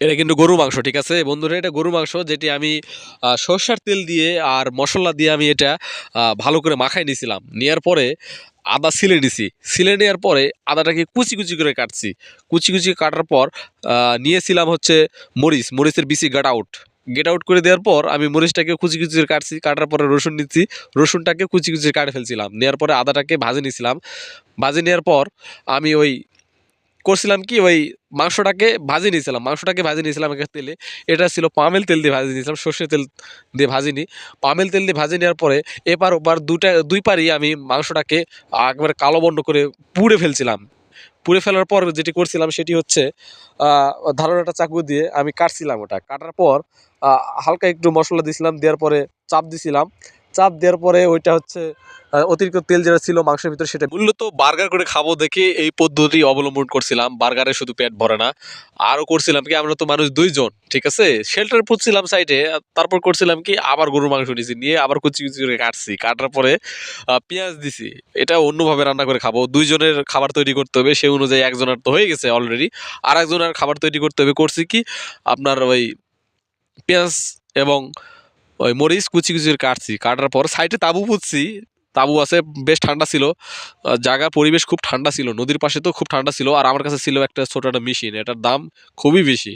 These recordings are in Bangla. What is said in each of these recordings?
এটা কিন্তু গরু মাংস, ঠিক আছে? বন্ধুরা, এটা গরু মাংস যেটি আমি সর্ষার তেল দিয়ে আর মশলা দিয়ে আমি এটা ভালো করে মাখাই নিয়েছিলাম। নেওয়ার পরে আদা সিলে নিছি। সিলে নেওয়ার পরে আদাটাকে কুচি কুচি করে কাটছি। কুচি কুচি কাটার পর নিয়েছিলাম হচ্ছে মরিচ। মরিচের বিসি গাট আউট গেট আউট করে দেওয়ার পর আমি মরিচটাকে কুচি কুচি কাটছি। কাটার পরে রসুন নিচ্ছি। রসুনটাকে কুচি কুচি কাটে ফেলছিলাম। নেওয়ার পরে আদাটাকে ভাজে নিয়েছিলাম। ভাজে নেওয়ার পর আমি ওই করছিলাম কি? ওই মাংসটাকে ভাজি নিয়েছিলাম, মাংসটাকে ভাজি নিয়েছিলাম একটা তেলে। এটা ছিল পামেল তেল দিয়ে ভাজি নিয়েছিলাম সর্ষের তেল দিয়ে ভাজিনি পামেল তেল দিয়ে ভাজি নেওয়ার পরে এপার ওপার দুটা দুই পারই আমি মাংসটাকে একবারে কালো বর্ণ করে পুড়ে ফেলছিলাম। পুড়ে ফেলার পর যেটি করছিলাম সেটি হচ্ছে ধারণাটা চাকু দিয়ে আমি কাটছিলাম ওটা। কাটার পর হালকা একটু মশলা দিয়েছিলাম, দেওয়ার পরে চাপ দিছিলাম। চাপ দেওয়ার পরে ওইটা হচ্ছে অতিরিক্ত তেল যেটা ছিল মাংসের ভিতরে সেটা মূলত বার্গার করে খাব দেখে এই পদ্ধতি অবলম্বন করছিলাম। বার্গারে শুধু পেট ভরে না আরও করছিলাম কি আমরা তো মানুষ দুইজন, ঠিক আছে? শেল্টার পুষছিলাম সাইডে তারপর করছিলাম কি আবার গরুর মাংস নিয়েছি নিয়ে আবার কুচি কুচি করে কাটছি। কাটার পরে পেঁয়াজ দিছি। এটা অন্যভাবে রান্না করে খাব। দুইজনের খাবার তৈরি করতে হবে সেই অনুযায়ী একজনের তো হয়ে গেছে অলরেডি আর একজনের খাবার তৈরি করতে হবে, করছি কি আপনার ওই পেঁয়াজ এবং ওই মরিচ কুচি কুচি কাটছি। কাটার পর সাইডে তাবু পুঁতছি। তাবু আছে বেশ ঠান্ডা ছিল। আহ, জায়গার পরিবেশ খুব ঠান্ডা ছিল নদীর পাশে তো খুব ঠান্ডা ছিল। আর আমার কাছে ছিল একটা ছোট একটা মেশিন এটার দাম খুবই বেশি।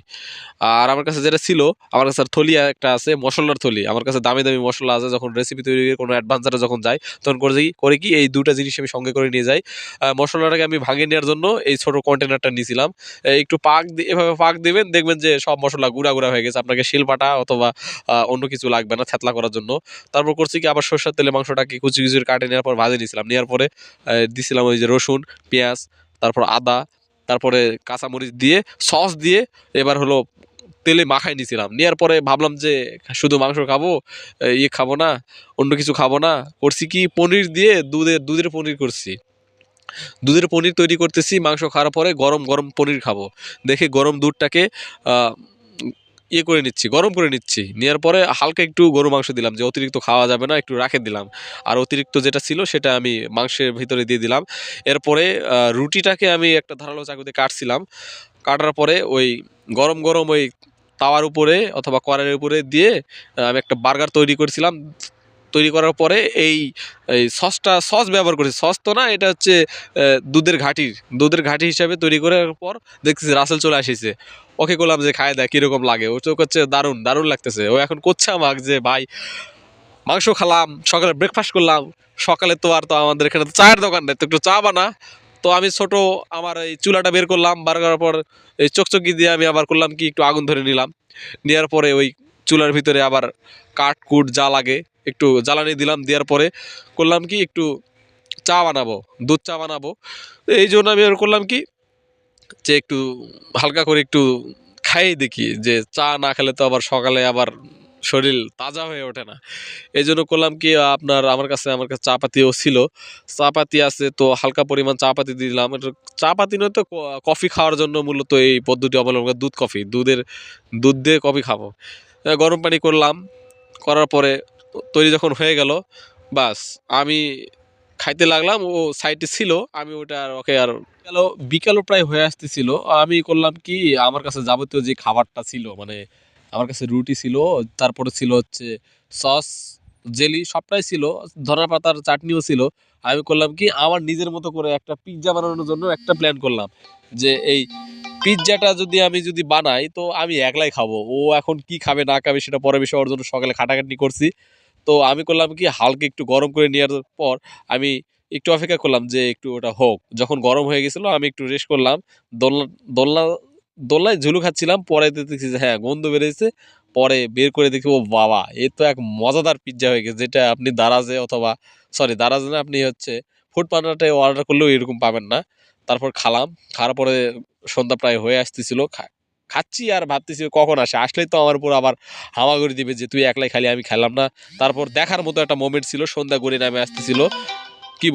আর আমার কাছে যেটা ছিল আমার কাছে থলিয়া একটা আছে মশলার থলি। আমার কাছে দামি দামি মশলা আছে যখন রেসিপি তৈরি করে কোনো অ্যাডভান্সারে যখন যাই তখন করে কি করে কি এই দুটা জিনিস আমি সঙ্গে করে নিয়ে যাই। মশলাটাকে আমি ভাঙিয়ে নেওয়ার জন্য এই ছোট কন্টেনারটা নিয়েছিলাম একটু পাক এভাবে পাক দেবেন দেখবেন যে সব মশলা গুঁড়া গুঁড়া হয়ে গেছে। আপনাকে শিলপাটা অথবা অন্য কিছু লাগবে না থেতলা করার জন্য। তারপর করছি কি আবার সরষের তেলে মাংসটাকে কুচি কুচি করে কাটে নেওয়ার পর ভাজে নিয়েছিলাম। নেওয়ার পরে দিছিলাম ওই যে রসুন, পেঁয়াজ, তারপর আদা, তারপরে কাঁচামরিচ দিয়ে, সস দিয়ে এবার হলো তেলে মাখাই নিয়েছিলাম নেওয়ার পরে ভাবলাম যে শুধু মাংস খাব ইয়ে খাব না, অন্য কিছু খাব না, করছি কি পনির দিয়ে দুধের দুধের পনির করছি। দুধের পনির তৈরি করতেছি, মাংস খাওয়ার পরে গরম গরম পনির খাব। দেখে গরম দুধটাকে ইয়ে করে নিচ্ছি, গরম করে নিচ্ছি। নেওয়ার পরে হালকা একটু গরু মাংস দিলাম, যে অতিরিক্ত খাওয়া যাবে না, একটু রাখে দিলাম। আর অতিরিক্ত যেটা ছিল সেটা আমি মাংসের ভিতরে দিয়ে দিলাম। এরপরে রুটিটাকে আমি একটা ধারালো চাকুতে কাটছিলাম। কাটার পরে ওই গরম গরম ওই তাওয়ার উপরে অথবা কড়াইয়ের উপরে দিয়ে আমি একটা বার্গার তৈরি করেছিলাম। তৈরি করার পরে এই এই সসটা, সস ব্যবহার করেছি। সস তো না, এটা হচ্ছে দুধের ঘাটির। দুধের ঘাটি হিসাবে তৈরি করার পর দেখতেছি রাসেল চলে আসিছে। ওকে করলাম যে, খায় দেয় কীরকম লাগে? ও চোখ হচ্ছে দারুণ দারুণ লাগতেছে। ও এখন করছে আমাকে যে, ভাই, মাংস খেলাম, সকালে ব্রেকফাস্ট করলাম, সকালে তো আর তো আমাদের এখানে তো চায়ের দোকান নেই, তো একটু চা বানা। তো আমি ছোট, আমার এই চুলাটা বের করলাম, বার করার পর এই চকচকি দিয়ে আমি আবার করলাম কি, একটু আগুন ধরে নিলাম। নেওয়ার পরে ওই চুলার ভিতরে আবার কাঠ কুট যা লাগে একটু জ্বালানি দিলাম, দেওয়ার পরে করলাম কি একটু চা বানাবো, দুধ চা বানাবো। এই জন্য আমি করলাম কি যে একটু হালকা করে একটু খাইয়ে দেখি যে চা না খেলে তো আবার সকালে আবার শরীর তাজা হয়ে ওঠে না। এই জন্য করলাম কি আপনার আমার কাছে আমার কাছে চা পাতিও ছিল। চা পাতি আছে তো হালকা পরিমাণ চা পাতি দিলাম। এটা চা পাতি নয় তো কফি খাওয়ার জন্য মূলত এই পদ্ধতি অবলম্বন দুধ কফি, দুধের, দুধ দিয়ে কফি খাব। গরম পানি করলাম, করার পরে তৈরি যখন হয়ে গেল, বাস আমি খাইতে লাগলাম, ও সাইডে ছিল, আমি ওটা ওকে আর গেল বিকালও প্রায় হয়ে আসতেছিল। আমি করলাম কি, আমার কাছে যাবতীয় যে খাবারটা ছিল মানে আমার কাছে রুটি ছিল, তারপরে ছিল হচ্ছে সস, জেলি সবটাই ছিল ধনা পাতার চাটনিও ছিল। আমি করলাম কি, আমার নিজের মতো করে একটা পিৎজা বানানোর জন্য একটা প্ল্যান করলাম যে এই পিৎজাটা যদি আমি যদি বানাই, তো আমি একলাই খাব। ও এখন কি খাবে, না খাবে, সেটা পরে বিষয়, ওর জন্য সকালে খাটাখাটনি করছি। তো আমি করলাম কি, হালকা একটু গরম করে নেওয়ার পর আমি একটু অপেক্ষা করলাম যে একটু ওটা হোক। যখন গরম হয়ে গেছিল, আমি একটু রেস্ট করলাম। দোলনা দোলনা, দোলনায় ঝুলু খাচ্ছিলাম, পরে দেখছি যে হ্যাঁ গন্ধ বেরিয়েছে পরে বের করে দেখি, ও বাবা, এ তো এক মজাদার পিৎজা হয়ে গেছে, যেটা আপনি দারাজে অথবা সরি দারাজে না, আপনি হচ্ছে ফুড পান্ডাতে অর্ডার করলেও এরকম পাবেন না। তারপর খালাম, খাওয়ার পরে সন্ধ্যা প্রায় হয়ে আসতেছিল খাচ্ছি আর ভাবতেছি কখন আসে? আসলেই তো আমার উপর আবার হামাগুড়ি দিবে যে তুই একলাই খালি আমি খেলাম না। তারপর দেখার মতো একটা মোমেন্ট ছিল, সন্ধ্যা গড়ি নামে আসতেছিল। কি